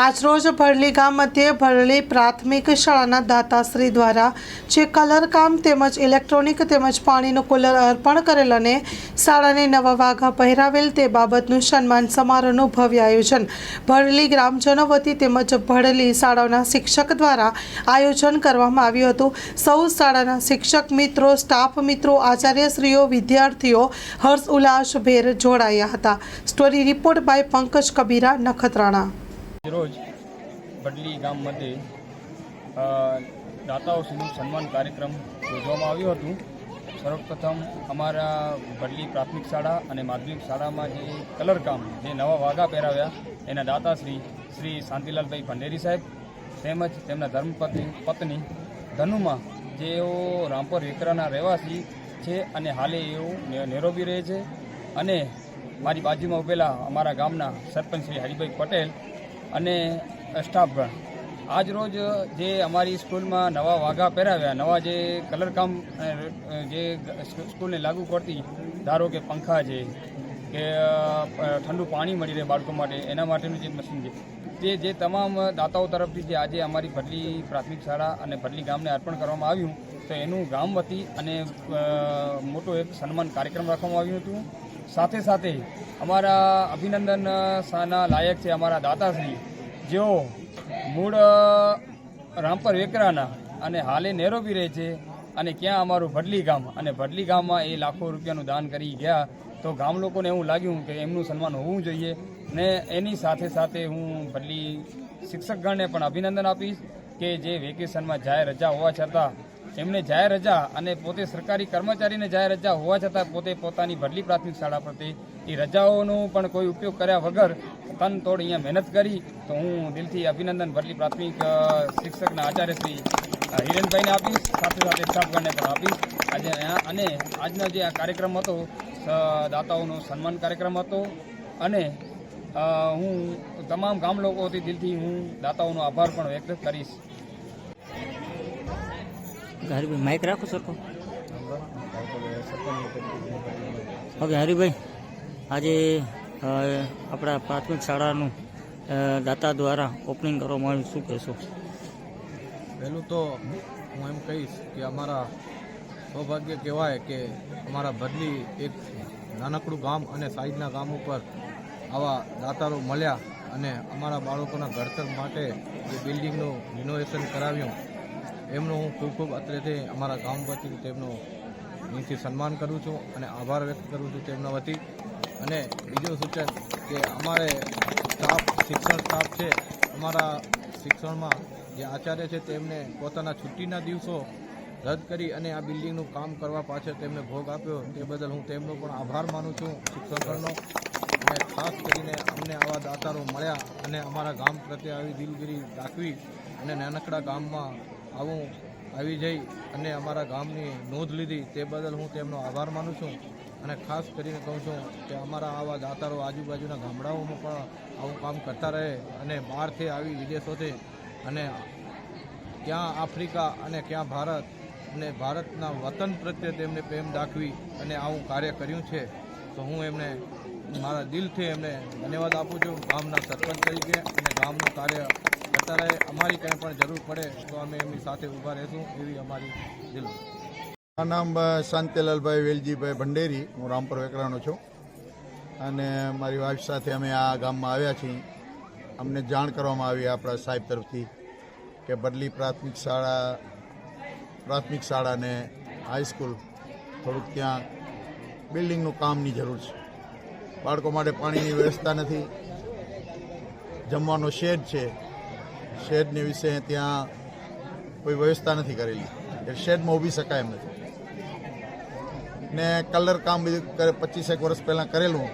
આજરોજ ભરલી ગામ મધ્યે ભરલી પ્રાથમિક શાળાના દાતાશ્રી દ્વારા જે કલર કામ તેમજ ઇલેક્ટ્રોનિક તેમજ પાણીનું કુલર અર્પણ કરેલ અને શાળાને નવા વાઘા પહેરાવેલ તે બાબતનું સન્માન સમારોહનું ભવ્ય આયોજન ભરલી ગ્રામજનો વતી તેમજ ભરલી શાળાઓના શિક્ષક દ્વારા આયોજન કરવામાં આવ્યું હતું. સૌ શાળાના શિક્ષક મિત્રો, સ્ટાફ મિત્રો, આચાર્યશ્રીઓ, વિદ્યાર્થીઓ હર્ષ ઉલ્લાસભેર જોડાયા હતા. Story report by Pankaj Kabira, Nakhatrana. રોજ બડલી ગામ મધ્યે દાતાઓ દાતાઓનું સન્માન કાર્યક્રમ યોજવામાં આવ્યો હતું. સર્વપ્રથમ અમારા બડલી પ્રાથમિક શાળા અને માધ્યમિક શાળામાં જે કલરકામ જે નવા વાઘા પહેરાવ્યા, એના દાતાશ્રી શ્રી શાંતિલાલભાઈ ભંડેરી સાહેબ, તેમજ તેમના ધર્મપત્ની, પત્ની ધનુમા જેઓ રામપર વેકરાના રહેવાસી છે અને હાલે એઓ નેરોબી રહે છે. અને મારી બાજુમાં ઉભેલા અમારા ગામના સરપંચ શ્રી હરિભાઈ પટેલ અને સ્ટાફગણ આજ રોજ જે અમારી સ્કૂલમાં નવા વાઘા પહેરાવ્યા, નવા જે કલરકામ જે સ્કૂલને લાગુ પડતી, ધારો કે પંખા છે, કે ઠંડુ પાણી મળી રહે બાળકો માટે, એના માટેનું જે મશીન છે. તે જે તમામ દાતાઓ તરફથી જે આજે અમારી ભટલી પ્રાથમિક શાળા અને ભડલી ગામને અર્પણ કરવામાં આવ્યું, તો એનું ગામ વતી અને મોટો એક સન્માન કાર્યક્રમ રાખવામાં આવ્યું હતું. સાથે સાથે અમારા અભિનંદન શાના લાયક છે અમારા દાતાશ્રી. જેઓ મૂળ રામપર વેકરાના અને હાલે નેરોબી રહે છે અને ક્યાં અમારું ભડલી ગામ અને ભડલી ગામમાં એ લાખો રૂપિયાનું દાન કરી ગયા, તો ગામ લોકોને એવું લાગ્યું કે એમનું સન્માન હોવું જોઈએ. ને એની સાથે સાથે હું ભડલી શિક્ષકગણને પણ અભિનંદન આપીશ કે જે વેકેશનમાં જાહેર રજા હોવા છતાં એમને જાહેર રજા અને પોતે સરકારી કર્મચારીને જાહેર રજા હોવા છતાં પોતે પોતાની ભરલી પ્રાથમિક શાળા પ્રત્યે એ રજાઓનો પણ કોઈ ઉપયોગ કર્યા વગર તન તોડ અહીંયા મહેનત કરી. તો હું દિલથી અભિનંદન ભરલી પ્રાથમિક શિક્ષકના આચાર્ય શ્રી હિરેનભાઈને આપીશ. સાથે સાથે સ્ટાફગણને પણ આપીશ. આજે અને આજનો જે આ કાર્યક્રમ હતો દાતાઓનો સન્માન કાર્યક્રમ હતો અને હું તમામ ગામ લોકોથી દિલથી હું દાતાઓનો આભાર પણ વ્યક્ત કરીશ. હરિભાઈ માઇક રાખો સરખો. હવે હરિભાઈ, આજે આપણા પ્રાથમિક શાળાનું દાતા દ્વારા ઓપનિંગ કરવામાં આવ્યું. શું કહેશો? પહેલું તો હું એમ કહીશ કે અમારા સૌભાગ્ય કહેવાય કે અમારા બદલી એક નાનકડું ગામ અને સાઈડના ગામ ઉપર આવા દાતારો મળ્યા અને અમારા બાળકોના ઘડતર માટે જે બિલ્ડિંગનું રિનોવેશન કરાવ્યું એમનો હું ખૂબ ખૂબ અત્રેથી અમારા ગામ વતી તેમનો અહીંથી સન્માન કરું છું અને આભાર વ્યક્ત કરું છું તેમના વતી. અને બીજું સૂચન કે અમારે સ્ટાફ, શિક્ષણ સ્ટાફ છે, અમારા શિક્ષણમાં જે આચાર્ય છે તેમને પોતાના છુટ્ટીના દિવસો રદ કરી અને આ બિલ્ડિંગનું કામ કરવા પાછળ તેમને ભોગ આપ્યો તે બદલ હું તેમનો પણ આભાર માનું છું શિક્ષણગણનો અને ખાસ કરીને અમને આવા દાતારો મળ્યા અને અમારા ગામ પ્રત્યે આવી દિલગીરી દાખવી અને નાનકડા ગામમાં આવું આવી જઈ અને અમારા ગામની નોંધ લીધી તે બદલ હું તેમનો આભાર માનું છું અને ખાસ કરીને કહું છું કે અમારા આવા દાતારો આજુબાજુના ગામડાઓમાં પણ આવું કામ કરતા રહે અને બહારથી આવી વિદેશોથી અને ક્યાં આફ્રિકા અને ક્યાં ભારત અને ભારતના વતન પ્રત્યે તેમને પ્રેમ દાખવી અને આવું કાર્ય કર્યું છે, તો હું એમને મારા દિલથી એમને ધન્યવાદ આપું છું. ગામના સરપંચ તરીકે અને ગામનું કાર્ય રહે અમારી કંઈ પણ જરૂર પડે તો અમે એમની સાથે ઊભા રહેશું એવી અમારી દિલ મારું નામ શાંતિલાલભાઈ વેલજીભાઈ ભંડેરી. હું રામપુર વેકરાનો છું. અને મારી વાઈફ સાથે અમે આ ગામમાં આવ્યા છીએ. અમને જાણ કરવામાં આવી આપણા સાહેબ તરફથી કે બદલી પ્રાથમિક શાળા પ્રાથમિક શાળા અને હાઈસ્કૂલ થોડુંક ત્યાં બિલ્ડિંગનું કામની જરૂર છે. બાળકો માટે પાણીની વ્યવસ્થા નથી. જમવાનો શેડ છે. શેડની વિશે ત્યાં કોઈ વ્યવસ્થા નથી કરેલી. એ શેડમાં ઊભી શકાય એમ નથી. ને કલર કામ બીજું પચીસેક વર્ષ પહેલાં કરેલું.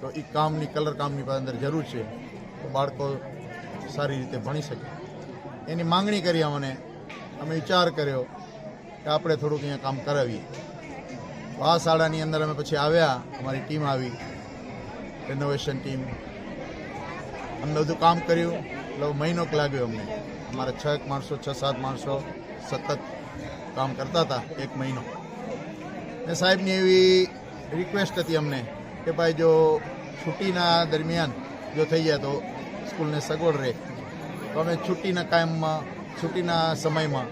તો એ કામની, કલર કામની અંદર જરૂર છે. તો બાળકો સારી રીતે ભણી શકે. એની માંગણી કરી અમને. અમે વિચાર કર્યો કે આપણે થોડુંક અહીંયા કામ કરાવીએ. તો આ શાળાની અંદર અમે પછી આવ્યા, અમારી ટીમ આવી. રિનોવેશન ટીમ અમને બધું કામ કર્યું. એટલે મહિનો લાગ્યો અમને અમારા છ એક માણસો, છ સાત માણસો સતત કામ કરતા હતા એક મહિનો. ને સાહેબની એવી રિક્વેસ્ટ હતી અમને કે ભાઈ જો છુટ્ટીના દરમિયાન જો થઈ જાય તો સ્કૂલને સગવડ રહે. તો અમે છુટ્ટીના કાયમમાં છુટ્ટીના સમયમાં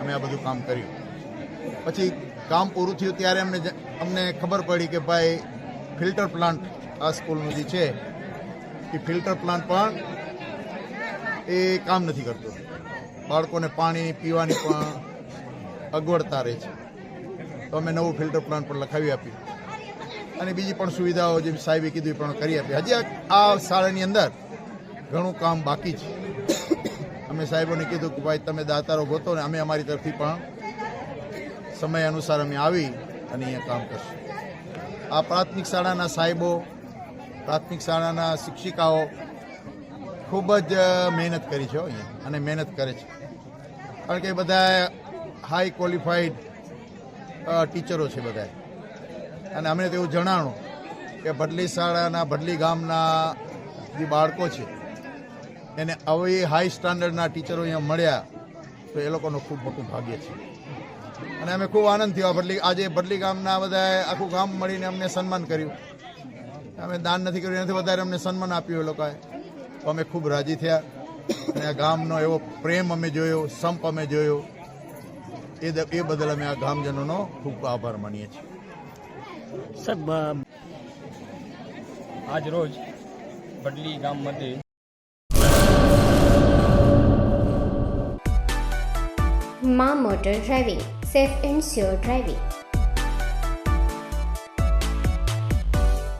અમે આ બધું કામ કર્યું. પછી કામ પૂરું થયું ત્યારે અમને અમને ખબર પડી કે ભાઈ ફિલ્ટર પ્લાન્ટ આ સ્કૂલનું જે છે, એ ફિલ્ટર પ્લાન્ટ પણ એ કામ નથી કરતો. બાળકોને પાણી પીવાની પણ અગવડતા રહે છે. તો અમે નવું ફિલ્ટર પ્લાન્ટ પણ લખાવી આપ્યું. અને બીજી પણ સુવિધાઓ જેમ સાહેબે કીધું એ પણ કરી આપી. હજી આ શાળાની અંદર ઘણું કામ બાકી છે. અમે સાહેબોને કીધું કે ભાઈ તમે દાતારો ગોતો ને અમે અમારી તરફથી પણ સમય અનુસાર અમે આવી અને અહીંયા કામ કરશું. આ પ્રાથમિક શાળાના સાહેબો, પ્રાથમિક શાળાના શિક્ષિકાઓ ખૂબ જ મહેનત કરી છે અહીંયા, અને મહેનત કરે છે. કારણ કે બધા હાઈ ક્વોલિફાઈડ ટીચરો છે બધા અને અમને તો એવું જણાણું કે ભડલી શાળાના ભડલી ગામના જે બાળકો છે, એને આવી હાઈ સ્ટાન્ડર્ડના ટીચરો અહીંયા મળ્યા તો એ લોકોનું ખૂબ મોટું ભાગ્ય છે. અને અમે ખૂબ આનંદ થયો ભડલી આજે ભડલી ગામના બધા આખું ગામ મળીને અમને સન્માન કર્યું. અમે દાન નથી કર્યું, એનાથી વધારે અમને સન્માન આપ્યું એ લોકોએ. તો અમે ખૂબ રાજી થયા. અને આ ગામનો એવો પ્રેમ અમે જોયો સંપ અમે જોયો. એ દ- એ બદલ અમે આ ગામજનોનો ખૂબ આભાર માનીએ છીએ. સાહેબ આજ રોજ બડલી ગામ મધ્યે માં motor driving safe and sure driving.